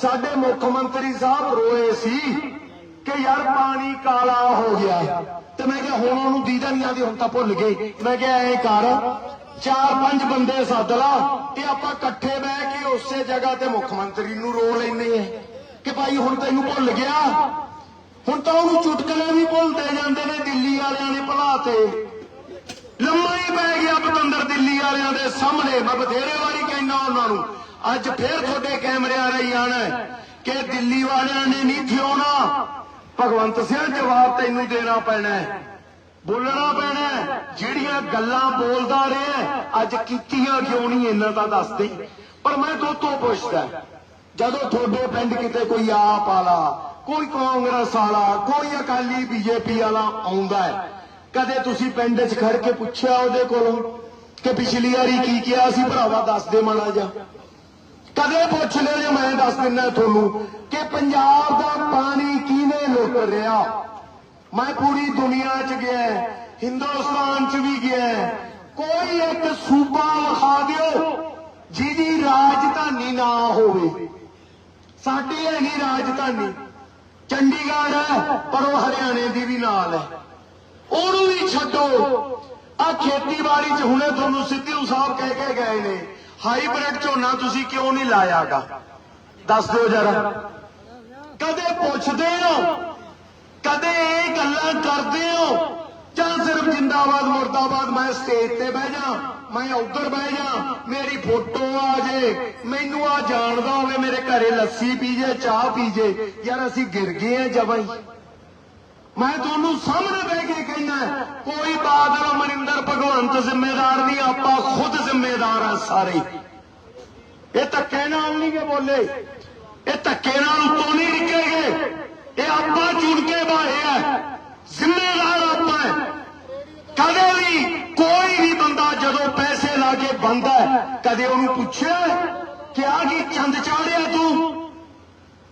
ਸਾਡੇ ਮੁੱਖ ਮੰਤਰੀ ਸਾਹਿਬ ਰੋਏ ਸੀ ਕਿ ਯਾਰ ਪਾਣੀ ਕਾਲਾ ਹੋ ਗਿਆ। ਤੇ ਮੈਂ ਕਿਹਾ ਹੁਣ ਉਹਨੂੰ ਦੀਦਾ ਨਹੀਂ ਆਦੀ ਹੁਣ ਤਾਂ ਭੁੱਲ ਗਏ। ਮੈਂ ਕਿਹਾ ਐ ਕਰ, ਚਾਰ ਪੰਜ ਬੰਦੇ ਸੱਦ ਲਾ, ਤੇ ਆਪਾਂ ਇਕੱਠੇ ਬਹਿ ਕੇ ਉਸੇ ਜਗ੍ਹਾ ਤੇ ਮੁੱਖ ਮੰਤਰੀ ਨੂੰ ਰੋ ਲੈਨੇ ਆ। ਕਿ ਭਾਈ ਹੁਣ ਤੈਨੂੰ ਭੁੱਲ ਗਿਆ। ਹੁਣ ਤਾਂ ਉਹਨੂੰ ਚੁਟਕਲੇ ਵੀ ਭੁੱਲਦੇ ਜਾਂਦੇ ਨੇ ਦਿੱਲੀ ਵਾਲਿਆਂ ਨੇ ਭੁਲਾ ਤੇ। ਲੰਮਾ ਹੀ ਪੈ ਗਿਆ ਪਤੰਦਰ ਦਿੱਲੀ ਵਾਲਿਆਂ ਦੇ ਸਾਹਮਣੇ। ਮੈਂ ਬਥੇਰੇ ਵਾਰੀ ਕਹਿੰਦਾ ਉਹਨਾਂ ਨੂੰ ਅੱਜ ਫੇਰ ਤੁਹਾਡੇ ਕੈਮਰਿਆਂ ਰਹੀ ਆਣਾ ਕਿ ਦਿੱਲੀ ਵਾਲਿਆਂ ਨੇ ਨਹੀਂ ਥਿਉਣਾ ਭਗਵੰਤ ਸਿੰਘ ਜਵਾਬ ਤੈਨੂੰ ਦੇਣਾ ਪੈਣਾ ਬੋਲਣਾ ਪੈਣਾ ਜਿਹੜੀਆਂ ਗੱਲਾਂ ਬੋਲਦਾ ਰਿਹਾ ਅੱਜ ਕੀਤੀਆਂ ਕਿਉਂ ਨਹੀਂ ਇਹਨਾਂ ਦਾ ਦੱਸ ਦੇ ਪਰ ਮੈਂ ਦੋਤੋਂ ਪੁੱਛਦਾ ਜਦੋਂ ਤੁਹਾਡੇ ਪਿੰਡ ਕਿਤੇ ਕੋਈ ਆਪ ਵਾਲਾ, ਕੋਈ ਕਾਂਗਰਸ ਵਾਲਾ, ਕੋਈ ਅਕਾਲੀ ਬੀਜੇਪੀ ਵਾਲਾ ਆਉਂਦਾ ਹੈ, ਕਦੇ ਤੁਸੀਂ ਪਿੰਡ 'ਚ ਖੜ ਕੇ ਪੁੱਛਿਆ ਉਹਦੇ ਕੋਲੋਂ ਕਿ ਪਿਛਲੀ ਵਾਰੀ ਕੀ ਕਿਹਾ ਸੀ? ਭਰਾਵਾ ਦੱਸ ਦੇ ਮਾੜਾ ਜਿਹਾ। ਕਦੇ ਪੁੱਛ ਲਿਓ ਜੇ, ਮੈਂ ਦੱਸ ਦਿੰਦਾ ਤੁਹਾਨੂੰ ਕਿ ਪੰਜਾਬ ਦਾ ਪਾਣੀ ਕਿਹਨੇ ਲੁੱਟ ਰਿਹਾ। ਮੈਂ ਪੂਰੀ ਦੁਨੀਆ 'ਚ ਗਿਆ ਹਿੰਦੁਸਤਾਨ 'ਚ ਵੀ ਗਿਆ ਕੋਈ ਇੱਕ ਸੂਬਾ ਵਿਖਾ ਦਿਓ ਜਿਹਦੀ ਰਾਜਧਾਨੀ ਨਾ ਹੋਵੇ। ਸਾਡੀ ਹੈਗੀ ਰਾਜਧਾਨੀ। ਚੰਡੀਗੜ੍ਹ ਹੈ, ਪਰ ਉਹ ਹਰਿਆਣੇ ਦੀ ਵੀ ਨਾਲ ਹੈ। ਉਹਨੂੰ ਵੀ ਛੱਡੋ। ਆ ਖੇਤੀਬਾੜੀ 'ਚ ਹੁਣੇ ਤੁਹਾਨੂੰ ਸਿੱਧੂ ਸਾਹਿਬ ਕਹਿ ਕੇ ਗਏ ਨੇ ਹਾਈਬ੍ਰਿਡ ਝੋਨਾ ਤੁਸੀਂ ਕਿਉਂ ਨਹੀਂ ਲਾਇਆਗਾ? ਦੱਸ ਦਿਓ ਜਰਾ। ਕਦੇ ਪੁੱਛਦੇ ਹੋ? ਕਦੇ ਇਹ ਗੱਲਾਂ ਕਰਦੇ ਹੋ? ਜਾਂ ਸਿਰਫ ਜਿੰਦਾਬਾਦ, ਮੁਰਦਾਬਾਦ ਮੈਂ ਸਟੇਜ ਤੇ ਬਹਿ ਜਾ, ਮੈਂ ਉੱਧਰ ਬਹਿ ਜਾ, ਮੇਰੀ ਫੋਟੋ ਆ ਜੇ, ਮੈਨੂੰ ਆ ਜਾਣਦਾ ਹੋਵੇ ਮੇਰੇ ਘਰੇ ਲੱਸੀ ਪੀ ਜੇ, ਚਾਹ ਪੀ ਜੇ, ਯਾਰ ਅਸੀਂ ਗਿਰ ਗਏ ਆ ਜਮਾਈ ਮੈਂ ਤੁਹਾਨੂੰ ਸਾਹਮਣੇ ਬਹਿ ਕੇ ਕਹਿਣਾ ਕੋਈ ਬਾਦਲ ਅਮਰਿੰਦਰ ਭਗਵੰਤ ਜ਼ਿੰਮੇਦਾਰ ਨਹੀਂ, ਆਪਾਂ ਖੁਦ ਜ਼ਿੰਮੇਦਾਰ ਆ ਸਾਰੇ। ਇਹ ਧੱਕੇ ਨਾਲ ਨਹੀਂ ਕੇ ਬੋਲੇ। ਇਹ ਧੱਕੇ ਨਾਲ ਉੱਤੋਂ ਨਹੀਂ ਨਿਕਲੇਗੇ। ਇਹ ਆਪਾਂ ਚੁਣ ਕੇ ਬਾਹੇ ਆ। ਜ਼ਿੰਮੇਦਾਰ ਆਪਾਂ ਹੈ। ਕਦੇ ਵੀ ਕੋਈ ਵੀ ਬੰਦਾ ਜਦੋਂ ਪੈਸੇ ਲਾ ਕੇ ਬੰਦਾ ਕਦੇ ਉਹਨੂੰ ਪੁੱਛਿਆ ਕਿ ਆ ਕੀ ਚੰਦ ਚਾੜਿਆ ਤੂੰ?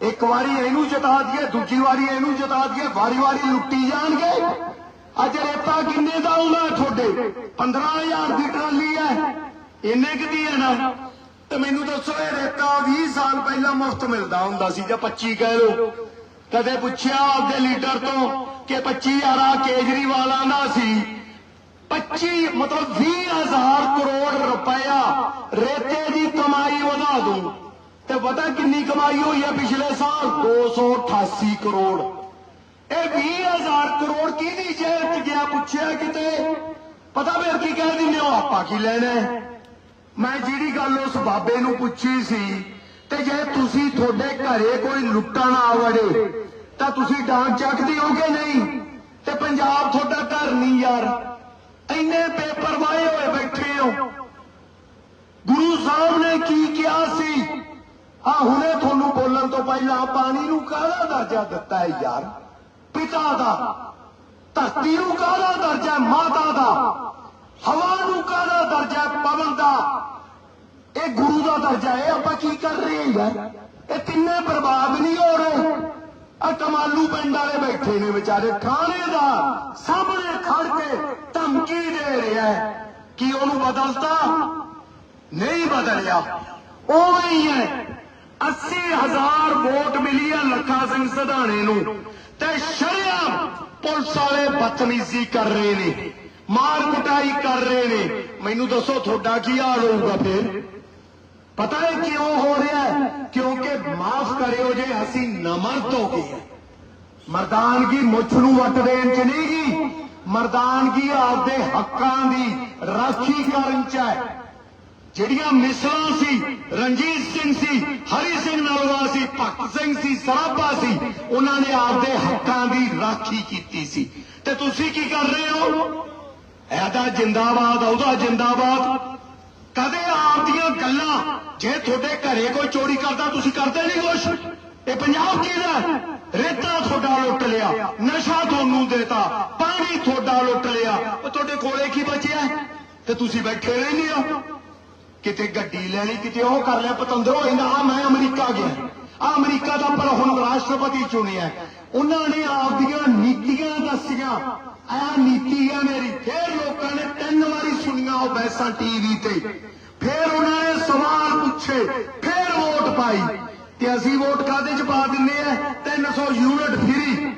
ਇੱਕ ਵਾਰੀ ਇਹਨੂੰ ਜਿਤਾ ਦਈਏ, ਦੂਜੀ ਵਾਰੀ ਇਹਨੂੰ ਜਿਤਾ ਦਈਏ, ਵਾਰੀ ਵਾਰੀ ਲੁੱਟੀ ਜਾਣਗੇ। ਅੱਜ ਰੇਤਾ ਕਿੰਨੇ ਦਾ ਆਉਂਦਾ ਤੁਹਾਡੇ? 15000 ਦੀ ਟਰਾਲੀ ਹੈ। ਇੰਨੇ ਕਿ ਦੀ ਹੈ ਨਾ? ਤੇ ਮੈਨੂੰ ਦੱਸੋ, ਇਹ ਰੇਤਾ 20 ਸਾਲ ਪਹਿਲਾਂ ਮੁਫਤ ਮਿਲਦਾ ਹੁੰਦਾ ਸੀ, ਜਾਂ 25 ਕਹਿ ਲਓ। ਕਦੇ ਪੁੱਛਿਆ ਆਪਦੇ ਲੀਡਰ ਤੋਂ ਕਿ 25000 ਆ ਕੇਜਰੀਵਾਲਾਂ ਦਾ ਸੀ? 25 ਮਤਲਬ 20000 ਕਰੋੜ ਰੁਪਇਆ ਰੇਤੇ ਦੀ ਕਮਾਈ ਵਧਾ ਦੂੰ ਤੇ ਪਤਾ ਕਿੰਨੀ ਕਮਾਈ ਹੋਈ ਹੈ ਪਿਛਲੇ ਸਾਲ? 288 ਕਰੋੜ। ਇਹ 20000 ਕਰੋੜ ਕਿਹਦੀ ਜੇਬ 'ਚ ਗਿਆ ਪੁੱਛਿਆ ਕਿਤੇ? ਪਤਾ ਫਿਰ ਕੀ ਕਹਿ ਦਿੰਦੇ ਹੋ? ਆਪਾਂ ਕੀ ਲੈਣਾ ਮੈਂ ਜਿਹੜੀ ਗੱਲ ਉਸ ਬਾਬੇ ਨੂੰ ਪੁੱਛੀ ਸੀ, ਤੇ ਜੇ ਤੁਸੀਂ ਤੁਹਾਡੇ ਘਰੇ ਕੋਈ ਲੁੱਟਣ ਆ ਵੜੇ, ਤਾਂ ਤੁਸੀਂ ਡਾਂਗ ਚੱਕਦੇ ਹੋਗੇ ਨਹੀਂ? ਤੇ ਪੰਜਾਬ ਤੁਹਾਡਾ ਘਰ ਨਹੀਂ ਯਾਰ। ਇੰਨੇ ਪੇਪਰ ਵਾਏ ਹੋਏ ਬੈਠੇ ਹੋ। ਗੁਰੂ ਸਾਹਿਬ ਨੇ ਕੀ ਕਿਹਾ ਸੀ? ਆ ਹੁਣੇ ਤੁਹਾਨੂੰ ਬੋਲਣ ਤੋਂ ਪਹਿਲਾਂ ਪਾਣੀ ਨੂੰ ਕਾਹਦਾ ਦਰਜਾ ਦਿੱਤਾ ਹੈ ਯਾਰ? ਪਿਤਾ ਦਾ। ਧਰਤੀ ਨੂੰ ਕਾਹਦਾ ਦਰਜਾ ਮਾਤਾ ਦਾ। ਹਵਾ ਨੂੰ ਕਾਹਦਾ ਦਰਜਾ ਪਵਨ ਦਾ। ਇਹ ਗੁਰੂ ਦਾ ਦਰਜਾ ਹੈ। ਆਪਾਂ ਕੀ ਕਰ ਰਹੇ ਹਾਂ ਯਾਰ? ਇਹ ਤਿੰਨੇ ਬਰਬਾਦ ਨਹੀਂ ਹੋ ਰਹੇ? ਆ ਕਮਾਲੂ ਪਿੰਡ ਵਾਲੇ ਬੈਠੇ ਨੇ ਵਿਚਾਰੇ। ਥਾਣੇਦਾਰ ਸਾਹਮਣੇ ਖੜ ਕੇ ਧਮਕੀ ਦੇ ਰਿਹਾ ਹੈ ਕਿ ਉਹਨੂੰ ਬਦਲਤਾ? ਨਹੀਂ ਬਦਲਿਆ। ਉਵੇਂ ਹੀ ਹੈ। 80000 ਵੋਟ ਮਿਲੀ ਹੈ ਲੱਖਾ ਸਿੰਘ ਸਧਾਣੇ ਨੂੰ ਤੇ ਸ਼ਰਿਆਮ ਪੁਲਿਸ ਵਾਲੇ ਬਦਤਮੀਜ਼ੀ ਕਰ ਰਹੇ ਨੇ, ਮਾਰ ਕੁਟਾਈ ਕਰ ਰਹੇ ਨੇ। ਮੈਨੂੰ ਦੱਸੋ ਤੁਹਾਡਾ ਕੀ ਹਾਲ ਹੋਊਗਾ ਫੇਰ? ਪਤਾ ਹੈ ਕਿਉਂ ਹੋ ਰਿਹਾ ਹੈ? ਕਿਉਂਕਿ ਮਾਫ ਕਰਿਓ ਜੇ ਅਸੀਂ ਨਮਰਦ ਹੋ ਗਏ ਮਰਦਾਨਗੀ ਮੁੱਛ ਨੂੰ ਵੱਟ ਦੇਣ ਚ ਨਹੀਂ ਗੀ ਮਰਦਾਨਗੀ ਆਪਦੇ ਹੱਕਾਂ ਦੀ ਰਾਖੀ ਕਰਨ ਚ ਹੈ। ਜਿਹੜੀਆਂ ਮਿਸਲਾਂ ਸੀ, ਰਣਜੀਤ ਸਿੰਘ ਸੀ, ਹਰੀ ਸਿੰਘ ਨਲਵਾ ਸੀ, ਭਗਤ ਸਿੰਘ ਸੀ, ਸਰਾਭਾ ਸੀ, ਉਹਨਾਂ ਨੇ ਆਪਦੇ ਹੱਕਾਂ ਦੀ ਰਾਖੀ ਕੀਤੀ ਸੀ। ਤੇ ਤੁਸੀਂ ਕੀ ਕਰ ਰਹੇ ਹੋ? ਇਹਦਾ ਜਿੰਦਾਬਾਦ ਉਹਦਾ ਜਿੰਦਾਬਾਦ। ਕਦੇ ਆਪਦੀਆਂ ਗੱਲਾਂ, ਜੇ ਤੁਹਾਡੇ ਘਰੇ ਕੋਈ ਚੋਰੀ ਕਰਦਾ, ਤੁਸੀਂ ਕਰਦੇ ਨਹੀਂ ਕੁਛ? ਇਹ ਪੰਜਾਬ ਕਿਹਦਾ ਹੈ? ਰੇਤਾ ਤੁਹਾਡਾ ਲੁੱਟ ਲਿਆ, ਨਸ਼ਾ ਤੁਹਾਨੂੰ ਦੇਤਾ, ਪਾਣੀ ਤੁਹਾਡਾ ਲੁੱਟ ਲਿਆ। ਉਹ ਤੁਹਾਡੇ ਕੋਲੇ ਕੀ ਬਚਿਆ? ਤੇ ਤੁਸੀਂ ਬੈਠੇ ਰਹਿੰਦੇ ਹੋ। ਕਿਤੇ ਗੱਡੀ ਲੈਣੀ ਕਿਤੇ ਉਹ ਕਰ ਲਿਆ, ਪਤੰਦਰੋ ਇਹਨਾਂ ਆ ਮੈਂ ਅਮਰੀਕਾ ਗਿਆ। ਆ ਅਮਰੀਕਾ ਦਾ ਪਰ ਹੁਣ ਰਾਸ਼ਟਰਪਤੀ ਚੁਣਿਆ ਉਹਨਾਂ ਨੇ ਆਪਦੀਆਂ ਨੀਤੀਆਂ ਦੱਸੀਆਂ। ਆ ਨੀਤੀ ਹੈ ਮੇਰੀ। ਫੇਰ ਲੋਕਾਂ ਨੇ ਤਿੰਨ ਵਾਰੀ ਸੁਣੀਆਂ ਉਹ ਬੈਸਾਂ ਟੀਵੀ ਤੇ। ਫੇਰ ਉਹਨਾਂ ਨੇ ਸਵਾਲ ਪੁੱਛੇ, ਫੇਰ ਵੋਟ ਪਾਈ। ਤੇ ਅਸੀਂ ਵੋਟ ਕਾਦੇ ਚ ਪਾ ਦਿੰਨੇ ਆ? 300 ਯੂਨਿਟ ਫ੍ਰੀ।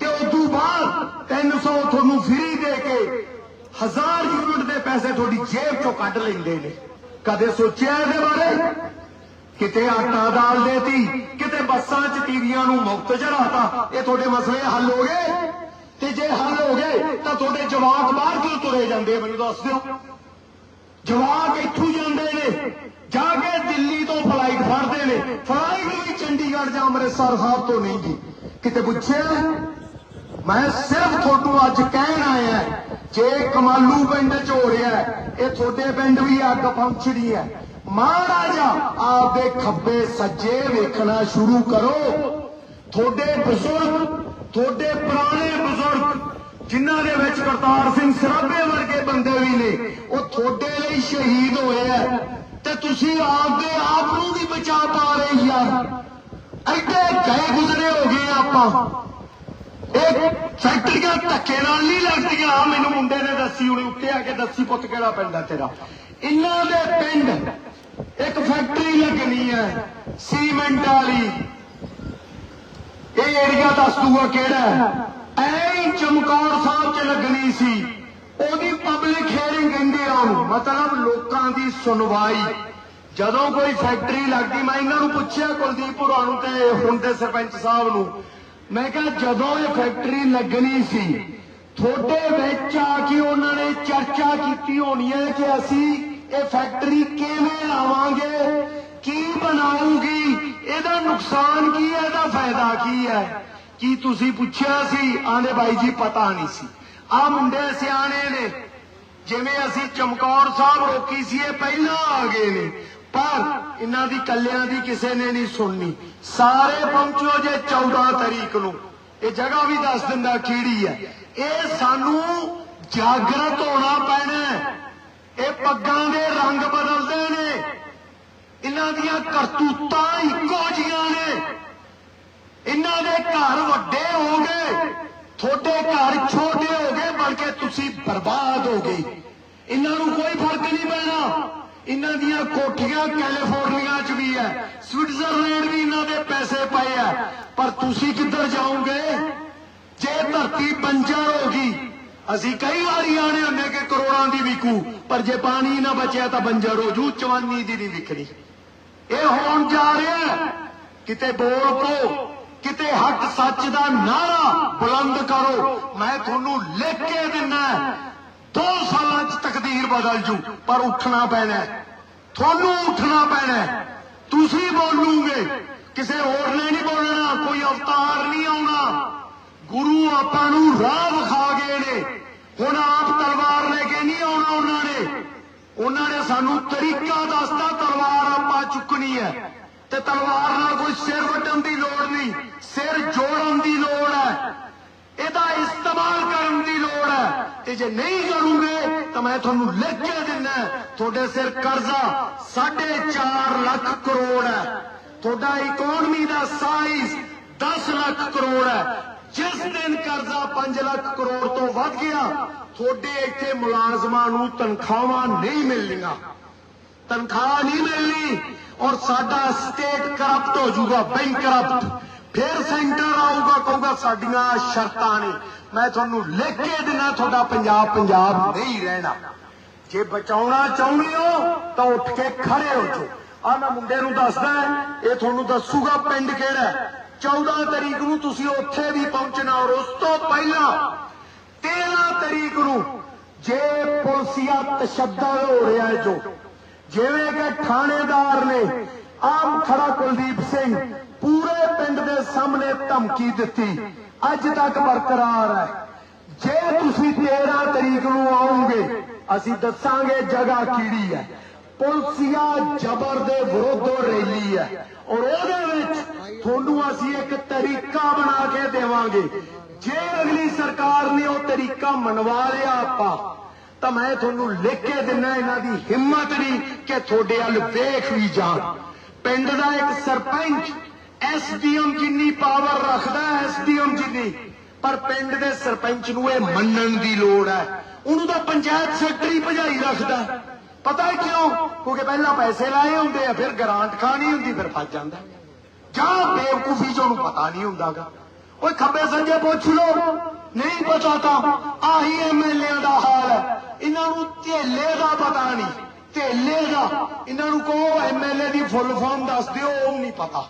ਤੇ ਉਸ ਤੋਂ ਬਾਅਦ 300 ਤੁਹਾਨੂੰ ਫ੍ਰੀ ਦੇ ਕੇ 1000 ਯੂਨਿਟ ਦੇ ਪੈਸੇ ਤੁਹਾਡੀ ਜੇਬ ਚੋਂ ਕੱਢ ਲੈਂਦੇ ਨੇ। ਕਦੇ ਸੋਚਿਆ ਇਹਦੇ ਬਾਰੇ? ਕਿਤੇ ਆਟਾ ਦਾਲ ਦੇਤੀ, ਕਿਤੇ ਬੱਸਾਂ 'ਚ ਟੀਵੀਆਂ ਨੂੰ ਮੁਫਤ ਚੜਾਤਾ ਇਹ ਤੁਹਾਡੇ ਮਸਲੇ ਹੱਲ ਹੋ ਗਏ? ਤੇ ਜੇ ਹੱਲ ਹੋ ਗਏ, ਤਾਂ ਤੁਹਾਡੇ ਜਵਾਕ ਬਾਹਰ ਕਿਉਂ ਤੁਰੇ ਜਾਂਦੇ ਮੈਨੂੰ ਦੱਸ ਦਿਓ। ਜਵਾਕ ਇੱਥੋਂ ਜਾਂਦੇ ਨੇ, ਜਾ ਕੇ ਦਿੱਲੀ ਤੋਂ ਫਲਾਈਟ ਫੜਦੇ ਨੇ। ਫਲਾਈਟ ਵੀ ਚੰਡੀਗੜ੍ਹ ਜਾਂ ਅੰਮ੍ਰਿਤਸਰ ਸਾਹਿਬ ਤੋਂ ਨਹੀਂ ਜੀ। ਕਿਤੇ ਪੁੱਛਿਆ? ਮੈਂ ਸਿਰਫ ਤੁਹਾਨੂੰ ਅੱਜ ਕਹਿਣ ਆਇਆ। ਜੇ ਕਮਾਲੂ ਪਿੰਡ ਚ ਹੋ ਰਿਹਾ ਇਹ ਤੁਹਾਡੇ ਪਿੰਡ ਵੀ ਅੱਗ ਪਹੁੰਚਣੀ ਹੈ। ਮਹਾਰਾਜਾ, ਆਪਦੇ ਖੱਬੇ ਸੱਜੇ ਵੇਖਣਾ ਸ਼ੁਰੂ ਕਰੋ। ਤੁਹਾਡੇ ਬਜ਼ੁਰਗ, ਤੁਹਾਡੇ ਪੁਰਾਣੇ ਬਜ਼ੁਰਗ, ਜਿਨ੍ਹਾਂ ਦੇ ਵਿੱਚ ਕਰਤਾਰ ਸਿੰਘ ਸਰਾਭੇ ਵਰਗੇ ਬੰਦੇ ਵੀ ਨੇ, ਉਹ ਤੁਹਾਡੇ ਲਈ ਸ਼ਹੀਦ ਹੋਏ ਆ ਤੇ ਤੁਸੀਂ ਆਪਦੇ ਆਪ ਨੂੰ ਵੀ ਬਚਾ ਪਾ ਰਹੇ ਯਾਰ। ਐਡੇ ਗਏ ਗੁਜ਼ਰੇ ਹੋ ਗਏ ਆਪਾਂ। ਇਹ ਫੈਕਟਰੀਆਂ ਧੱਕੇ ਨਾਲ ਨਹੀਂ ਲੱਗਦੀਆਂ ਮੈਨੂੰ ਮੁੰਡੇ ਨੇ ਦੱਸੀ, ਉਹਨੇ ਉੱਤੇ ਆ ਕੇ ਦੱਸੀ, ਪੁੱਤ ਕਿਹੜਾ ਪਿੰਡ ਤੇਰਾ? ਇਹਨਾਂ ਦੇ ਪਿੰਡ ਇੱਕ ਫੈਕਟਰੀ ਲੱਗਣੀ ਹੈ, ਸੀਮੈਂਟ ਵਾਲੀ। ਇਹ ਏਰੀਆ ਦੱਸ ਦੂਗਾ ਕਿਹੜਾ ਹੈ? ਚਮਕੌਰ ਸਾਹਿਬ ਚ ਲੱਗਣੀ ਸੀ। ਉਹਦੀ ਪਬਲਿਕ ਹੀਅਰਿੰਗ ਕਹਿੰਦੇ ਆ ਮਤਲਬ ਲੋਕਾਂ ਦੀ ਸੁਣਵਾਈ। ਜਦੋਂ ਕੋਈ ਫੈਕਟਰੀ ਲੱਗਦੀ, ਮੈਂ ਇਹਨਾਂ ਨੂੰ ਪੁੱਛਿਆ ਕੁਲਦੀਪ ਹੁਰਾਂ ਤੇ ਹੁਣ ਦੇ ਸਰਪੰਚ ਸਾਹਿਬ ਨੂੰ। ਮੈਂ ਕਿਹਾ ਜਦੋਂ ਇਹ ਫੈਕਟਰੀ ਲੱਗਣੀ ਸੀ, ਤੁਹਾਡੇ ਵਿੱਚ ਆ ਕੇ ਉਹਨਾਂ ਨੇ ਚਰਚਾ ਕੀਤੀ ਹੋਣੀ ਹੈ ਕਿ ਅਸੀਂ ਇਹ ਫੈਕਟਰੀ ਕਿਵੇਂ ਲਾਵਾਂਗੇ, ਕੀ ਬਣਾਉਂਗੀ ਇਹਦਾ ਨੁਕਸਾਨ ਕੀ ਹੈ, ਇਹਦਾ ਫਾਇਦਾ ਕੀ ਹੈ? ਕੀ ਤੁਸੀਂ ਪੁੱਛਿਆ ਸੀ? ਆਂਦੇ ਬਾਈ ਜੀ, ਪਤਾ ਨਹੀਂ ਸੀ। ਆ ਮੁੰਡੇ ਸਿਆਣੇ ਨੇ, ਜਿਵੇਂ ਅਸੀਂ ਚਮਕੌਰ ਸਾਹਿਬ ਰੋਕੀ ਸੀ, ਇਹ ਪਹਿਲਾਂ ਆ ਗਏ ਨੇ। ਪਰ ਇਹਨਾਂ ਦੀ ਕੱਲਿਆਂ ਦੀ ਕਿਸੇ ਨੇ ਨਹੀਂ ਸੁਣਨੀ। ਸਾਰੇ ਪਹੁੰਚੋ ਜੇ 14 ਤਰੀਕ ਨੂੰ। ਇਹ ਜਗ੍ਹਾ ਵੀ ਦੱਸ ਦਿੰਦਾ ਕਿਹੜੀ ਹੈ। ਇਹ ਸਾਨੂੰ ਜਾਗਰਤ ਹੋਣਾ ਪੈਣਾ ਇਹ ਪੱਗਾਂ ਦੇ ਰੰਗ ਬਦਲਦੇ ਨੇ। ਇਹਨਾਂ ਦੀਆਂ ਕਰਤੂਤਾਂ ਇੱਕੋ ਜੀਆਂ ਨੇ। ਇਹਨਾਂ ਦੇ ਘਰ ਵੱਡੇ ਹੋ ਗਏ। ਤੁਹਾਡੇ ਘਰ ਛੋਟੇ ਹੋ ਗਏ, ਬਲਕਿ ਤੁਸੀਂ ਬਰਬਾਦ ਹੋ ਗਏ। ਇਹਨਾਂ ਨੂੰ ਕੋਈ ਫ਼ਰਕ ਨਹੀਂ ਪੈਣਾ। ਇਹਨਾਂ ਦੀਆਂ ਕੋਠੀਆਂ ਕੈਲੀਫੋਰਨੀਆ 'ਚ ਵੀ ਹੈ, ਸਵਿਟਜ਼ਰਲੈਂਡ ਵੀ ਇਹਨਾਂ ਦੇ ਪੈਸੇ ਪਏ ਆ। ਪਰ ਤੁਸੀਂ ਕਿੱਧਰ ਜਾਓਗੇ? ਜੇ ਧਰਤੀ ਬੰਜਰ ਹੋ ਗਈ, ਅਸੀਂ ਕਈ ਵਾਰੀ ਆਣੇ ਹੁੰਦੇ ਕਿ ਕਰੋੜਾਂ ਦੀ ਵਿਕੂ, ਪਰ ਜੇ ਪਾਣੀ ਨਾ ਬਚਿਆ ਤਾਂ ਬੰਜਰ ਹੋ ਜੂ, ਚਵਾਨੀ ਦੀ ਨਹੀਂ ਵਿਕਣੀ। ਇਹ ਹੋਣ ਜਾ ਰਿਹਾ ਕਿਤੇ ਬੋਲ ਪੋ, ਕਿਤੇ ਹੱਕ ਸੱਚ ਦਾ ਨਾਰਾ ਬੁਲੰਦ ਕਰੋ। ਮੈਂ ਤੁਹਾਨੂੰ ਲਿਖ ਕੇ ਦਿੰਨਾ ਦੋ ਸਾਲਾਂ 'ਚ ਤਕਦੀਰ ਬਦਲ ਜੂ, ਪਰ ਉੱਠਣਾ ਪੈਣਾ ਤੁਹਾਨੂੰ ਉੱਠਣਾ ਪੈਣਾ ਤੁਸੀਂ ਬੋਲੂਗੇ, ਕਿਸੇ ਹੋਰ ਨੇ ਨਹੀਂ ਬੋਲਣਾ, ਕੋਈ ਅਵਤਾਰ ਨਹੀਂ ਆਉਣਾ। ਗੁਰੂ ਆਪਾਂ ਨੂੰ ਰਾਹ ਵਿਖਾ ਗਏ ਨੇ। ਹੁਣ ਆਪ ਤਲਵਾਰ ਲੈ ਕੇ ਨਹੀਂ ਆਉਣਾ ਉਹਨਾਂ ਨੇ। ਉਹਨਾਂ ਨੇ ਸਾਨੂੰ ਤਰੀਕਾ ਦੱਸਤਾ, ਤਲਵਾਰ ਆਪਾਂ ਚੁੱਕਣੀ ਹੈ। ਤੇ ਤਲਵਾਰ ਨਾਲ ਕੋਈ ਸਿਰ ਵੱਟਣ ਦੀ ਲੋੜ ਨਹੀਂ, ਸਿਰ ਜੋੜਨ ਦੀ ਲੋੜ ਹੈ। ਇਹਦਾ ਇਸਤੇਮਾਲ ਤੇ ਜੇ ਨਹੀਂ ਕਰੋਗੇ ਤਾਂ ਮੈਂ ਤੁਹਾਨੂੰ ਲਿਖ ਕੇ ਦਿੰਦਾ ਤੁਹਾਡੇ ਸਿਰ ਕਰਜ਼ਾ 4.5 ਲੱਖ ਕਰੋੜ ਹੈ। ਤੁਹਾਡਾ ਇਕਨੋਮੀ ਦਾ ਸਾਈਜ਼ 10 ਲੱਖ ਕਰੋੜ ਹੈ। ਜਿਸ ਦਿਨ ਕਰਜ਼ਾ 5 ਲੱਖ ਕਰੋੜ ਤੋਂ ਵੱਧ ਗਿਆ, ਤੁਹਾਡੇ ਇੱਥੇ ਮੁਲਾਜ਼ਮਾਂ ਨੂੰ ਤਨਖਾਹਾਂ ਨਹੀਂ ਮਿਲਣੀਆਂ। ਤਨਖਾਹ ਨਹੀਂ ਮਿਲਣੀ ਔਰ ਸਾਡਾ ਸਟੇਟ ਕਰਪਟ ਹੋ ਜਾਊਗਾ ਬੈਂਕ ਕਰਪਟ ਫਿਰ ਸੈਂਟਰ ਆਊਗਾ, ਕਹੂਗਾ ਸਾਡੀਆਂ ਸ਼ਰਤਾਂ ਨੇ। ਮੈਂ ਤੁਹਾਨੂੰ ਲਿਖ ਕੇ ਦੇਣਾ ਤੁਹਾਡਾ ਪੰਜਾਬ ਪੰਜਾਬ ਨਹੀਂ ਰਹਿਣਾ। ਜੇ ਬਚਾਉਣਾ ਚਾਹੁੰਦੇ ਹੋ, ਤਾਂ ਉੱਠ ਕੇ ਖੜੇ ਹੋ ਜਾਓ। ਆ ਮੈਂ ਮੁੰਡੇ ਨੂੰ ਦੱਸਦਾ ਇਹ ਤੁਹਾਨੂੰ ਦੱਸੂਗਾ ਪਿੰਡ ਕਿਹੜਾ 14 ਤਰੀਕ ਨੂੰ ਤੁਸੀਂ ਉੱਥੇ ਵੀ ਪਹੁੰਚਣਾ ਔਰ ਉਸ ਤੋਂ ਪਹਿਲਾਂ 13 ਤਰੀਕ ਨੂੰ ਜੇ ਪੁਲਸੀਆ ਤਸ਼ੱਦਦ ਹੋ ਰਿਹਾ ਹੈ ਜੋ, ਜਿਵੇਂ ਕਿ ਥਾਣੇਦਾਰ ਨੇ, ਆਮ ਖੜਾ ਕੁਲਦੀਪ ਸਿੰਘ ਪੂਰੇ ਪਿੰਡ ਦੇ ਸਾਹਮਣੇ ਧਮਕੀ ਦਿੱਤੀ। ਅੱਜ ਤੱਕ ਬਰਕਰਾਰ ਹੈ। ਜੇ ਤੁਸੀਂ 13 ਤਰੀਕ ਨੂੰ ਆਓਗੇ, ਅਸੀਂ ਦੱਸਾਂਗੇ ਜਗ੍ਹਾ ਕਿਹੜੀ ਹੈ। ਪੁਲਸੀਆ ਜ਼ਬਰ ਦੇ ਵਿਰੁੱਧ ਰੈਲੀ ਹੈ। ਔਰ ਉਹਦੇ ਵਿੱਚ ਤੁਹਾਨੂੰ ਅਸੀਂ ਇੱਕ ਤਰੀਕਾ ਬਣਾ ਕੇ ਦੇਵਾਂਗੇ। ਜੇ ਅਗਲੀ ਸਰਕਾਰ ਨੇ ਉਹ ਤਰੀਕਾ ਮਨਵਾ ਲਿਆ ਆਪਾਂ, ਤਾਂ ਮੈਂ ਤੁਹਾਨੂੰ ਲਿਖ ਕੇ ਦਿੰਨਾ ਇਹਨਾਂ ਦੀ ਹਿੰਮਤ ਨਹੀਂ ਕਿ ਤੁਹਾਡੇ ਵੱਲ ਵੇਖ ਵੀ ਜਾਣ। ਪਿੰਡ ਦਾ ਇੱਕ ਸਰਪੰਚ ਐਸਡੀਐਮ ਜਿੰਨੀ ਪਾਵਰ ਰੱਖਦਾ ਐਸਡੀਐਮ ਜਿੰਨੀ। ਪਰ ਪਿੰਡ ਦੇ ਸਰਪੰਚ ਨੂੰ ਇਹ ਮੰਨਣ ਦੀ ਲੋੜ ਹੈ। ਉਹਨੂੰ ਤਾਂ ਪੰਚਾਇਤ ਸੈਕਟਰੀ ਭਜਾਈ ਰੱਖਦਾ। ਪਤਾ ਹੈ ਕਿਉਂ? ਕਿਉਂਕਿ ਪਹਿਲਾਂ ਪੈਸੇ ਲਾਏ ਹੁੰਦੇ ਆ, ਫਿਰ ਗ੍ਰਾਂਟ ਖਾਣੀ ਹੁੰਦੀ, ਫਿਰ ਫਸ ਜਾਂਦਾ। ਜਾਂ ਬੇਵਕੂਫੀ ਚ ਉਹਨੂੰ ਪਤਾ ਨਹੀਂ ਹੁੰਦਾਗਾ। ਓਏ ਖੱਬੇ ਸੱਜੇ ਪੁੱਛ ਲੋ ਨਹੀਂ ਪਤਾ ਤਾਂ ਆਹੀ ਐਮਐਲਏ ਦਾ ਹਾਲ ਹੈ। ਇਹਨਾਂ ਨੂੰ ਢੇਲੇ ਦਾ ਪਤਾ ਨਹੀਂ। ਢੇਲੇ ਦਾ। ਇਹਨਾਂ ਨੂੰ ਕਹੋ ਐਮਐਲਏ ਦੀ ਫੁੱਲ ਫਾਰਮ ਦੱਸ ਦਿਓ, ਉਹ ਨਹੀਂ ਪਤਾ।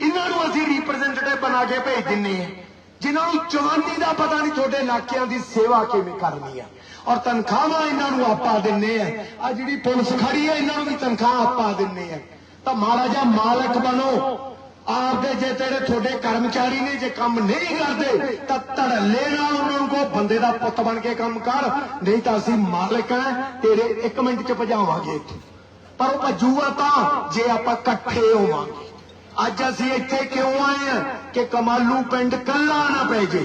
ਇਹਨਾਂ ਨੂੰ ਅਸੀਂ ਰਿਪਰੈਜ਼ੈਂਟੇਟਿਵ ਬਣਾ ਕੇ ਭੇਜ ਦਿੰਨੇ ਆ ਜਿਨ੍ਹਾਂ ਨੂੰ ਜਵਾਨੀ ਦਾ ਪਤਾ ਨਹੀਂ, ਤੁਹਾਡੇ ਇਲਾਕਿਆਂ ਦੀ ਸੇਵਾ ਕਿਵੇਂ ਕਰਨੀ ਆ। ਔਰ ਤਨਖਾਹਾਂ ਇਹਨਾਂ ਨੂੰ ਆਪਾਂ ਦਿੰਨੇ ਆ ਆ ਜਿਹੜੀ ਪੁਲਿਸ ਖੜੀ ਹੈ ਇਹਨਾਂ ਨੂੰ ਵੀ ਤਨਖਾਹ ਆਪਾਂ ਦਿੰਨੇ ਆ ਤਾਂ ਮਾੜਾ ਮਾਲਕ ਬਣੋ। ਆਪਦੇ ਜੇ ਤੇਰੇ ਤੁਹਾਡੇ ਕਰਮਚਾਰੀ ਨੇ, ਜੇ ਕੰਮ ਨਹੀਂ ਕਰਦੇ, ਤਾਂ ਧੜੱਲੇ ਨਾਲ ਉਹਨਾਂ ਨੂੰ ਬੰਦੇ ਦਾ ਪੁੱਤ ਬਣ ਕੇ ਕੰਮ ਕਰ। ਨਹੀਂ ਤਾਂ ਅਸੀਂ ਮਾਲਕ ਆ, ਤੇਰੇ 1 ਮਿੰਟ ਚ ਭਜਾਵਾਂਗੇ ਇੱਥੇ। ਪਰ ਉਹ ਭੱਜੂਗਾ ਤਾਂ ਜੇ ਆਪਾਂ ਇਕੱਠੇ ਹੋਵਾਂਗੇ। ਅੱਜ ਅਸੀਂ ਇੱਥੇ ਕਿਉਂ ਆਏ ਆ ਕਿ ਕਮਾਲੂ ਪਿੰਡ ਕੱਲਾ ਨਾ ਪੈ ਜੇ?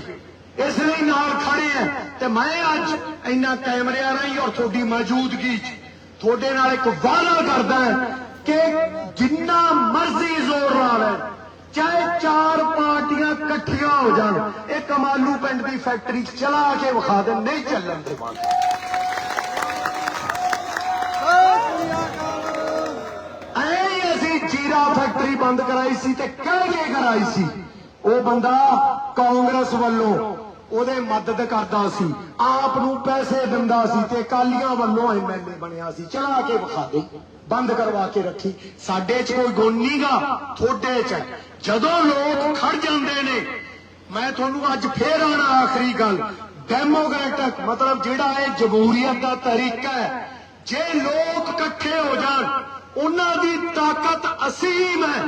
ਇਸ ਲਈ ਨਾਲ ਖੜੇ ਆ ਤੇ ਮੈਂ ਅੱਜ ਇੰਨਾ ਕੈਮਰਿਆਂ ਰਾਹੀਂ ਔਰ ਤੁਹਾਡੀ ਮੌਜੂਦਗੀ 'ਚ ਤੁਹਾਡੇ ਨਾਲ ਇੱਕ ਵਾਅਦਾ ਕਰਦਾ ਕਿ ਜਿੰਨਾ ਮਰਜ਼ੀ ਜ਼ੋਰ ਲਾ ਲੈ ਚਾਹੇ ਚਾਰ ਪਾਰਟੀਆਂ ਇਕੱਠੀਆਂ ਹੋ ਜਾਣ, ਇਹ ਕਮਾਲੂ ਪਿੰਡ ਦੀ ਫੈਕਟਰੀ ਚਲਾ ਕੇ ਵਿਖਾ ਦੇ, ਨਹੀਂ ਚੱਲਣ ਦੇ ਐ ਹੀ ਅਸੀਂ ਜੀਰਾ ਫੈਕਟਰੀ ਬੰਦ ਕਰਾਈ ਸੀ ਤੇ ਕਹਿ ਕਰਾਈ ਸੀ? ਉਹ ਬੰਦਾ ਕਾਂਗਰਸ ਵੱਲੋਂ ਉਹਦੇ ਮਦਦ ਕਰਦਾ ਸੀ, ਆਪ ਨੂੰ ਪੈਸੇ ਦਿੰਦਾ ਸੀ ਤੇ ਕਾਲੀਆਂ ਵੱਲੋਂ ਐਮਐਲਏ ਬਣਿਆ ਸੀ। ਚਲਾ ਕੇ ਵਿਖਾ ਦੇ, ਬੰਦ ਕਰਵਾ ਕੇ ਰੱਖੀ। ਸਾਡੇ 'ਚ ਕੋਈ ਗੁਣ ਨਹੀਂਗਾ ਥੋੜੇ 'ਚ ਜਦੋਂ ਲੋਕ ਖੜ ਜਾਂਦੇ ਨੇ, ਮੈਂ ਤੁਹਾਨੂੰ ਅੱਜ ਫੇਰ ਆਣਾ ਆਖਰੀ ਗੱਲ। ਡੈਮੋਕ੍ਰੈਟਿਕ ਮਤਲਬ ਜਿਹੜਾ ਇਹ ਜਮਹੂਰੀਅਤ ਦਾ ਤਰੀਕਾ ਹੈ, ਜੇ ਲੋਕ ਇਕੱਠੇ ਹੋ ਜਾਣ ਉਹਨਾਂ ਦੀ ਤਾਕਤ ਅਸੀਮ ਹੈ।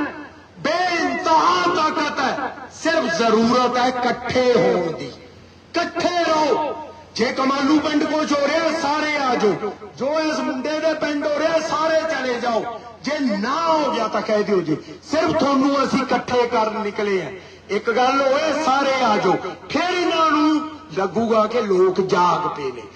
ਬੇਇੰਤਹਾ ਤਾਕਤ ਹੈ। ਸਿਰਫ ਜ਼ਰੂਰਤ ਹੈ ਇਕੱਠੇ ਹੋਣ ਦੀ। ਇਕੱਠੇ ਰਹੋ। ਜੇ ਕਮਾਲੂ ਪਿੰਡ ਕੁਝ ਹੋ ਰਿਹਾ, ਸਾਰੇ ਆ ਜਾਓ। ਜੋ ਇਸ ਮੁੰਡੇ ਦੇ ਪਿੰਡ ਹੋ ਰਿਹਾ, ਸਾਰੇ ਚਲੇ ਜਾਓ। ਜੇ ਨਾ ਹੋ ਗਿਆ ਤਾਂ ਕਹਿ ਦਿਓ ਜੀ, ਸਿਰਫ ਤੁਹਾਨੂੰ ਅਸੀਂ ਇਕੱਠੇ ਕਰਨ ਨਿਕਲੇ ਆ। ਇੱਕ ਗੱਲ ਹੋਏ, ਸਾਰੇ ਆ ਜਾਓ। ਫਿਰ ਇਹਨਾਂ ਨੂੰ ਲੱਗੂਗਾ ਕਿ ਲੋਕ ਜਾਗ ਪਏ ਨੇ।